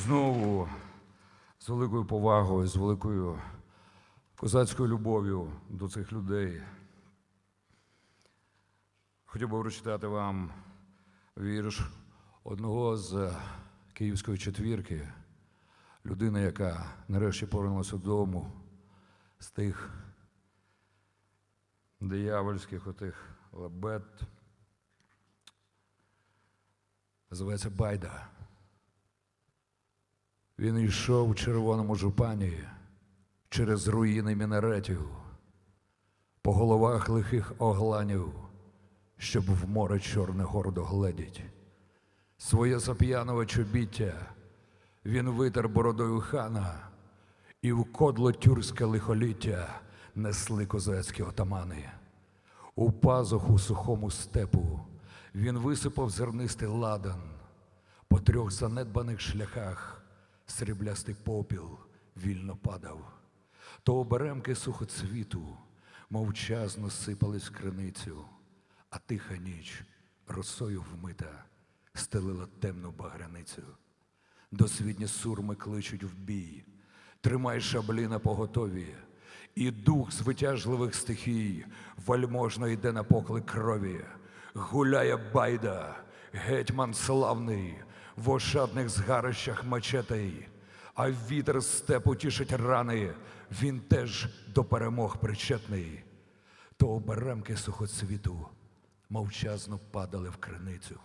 знову з великою повагою, з великою козацькою любов'ю до цих людей. Хотів би прочитати вам вірш одного з київської четвірки, людина, яка нарешті повернулася додому з тих диявольських отих лабет. Називається Байда. Він йшов в червоному жупані через руїни мінаретів, по головах лихих огланів, щоб в море чорне гордо гледіть. Своє сап'янове чобіття він витер бородою хана, і в кодло тюркське лихоліття несли козацькі отамани. У пазуху сухому степу він висипав зернистий ладан, по трьох занедбаних шляхах сріблястий попіл вільно падав, то оберемки сухоцвіту мовчазно сипались в криницю, а тиха ніч росою вмита стелила темну багряницю. Досвідні сурми кличуть в бій, тримай шаблі на поготові, і дух з витяжливих стихій вальможно йде на поклик крові. Гуляє байда, гетьман славний, в ошатних згарищах мечетей, а вітер степу тішить рани, він теж до перемог причетний. То оберемки сухоцвіту мовчазно падали в криницю,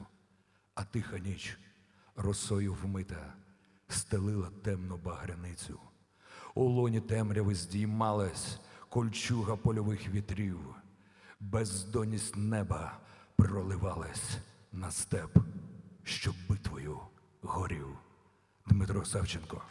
а тиха ніч росою вмита стелила темну багряницю. У лоні темряви здіймалась кольчуга польових вітрів, бездонність неба проливалась на степ, що битвою горів. Дмитро Савченко.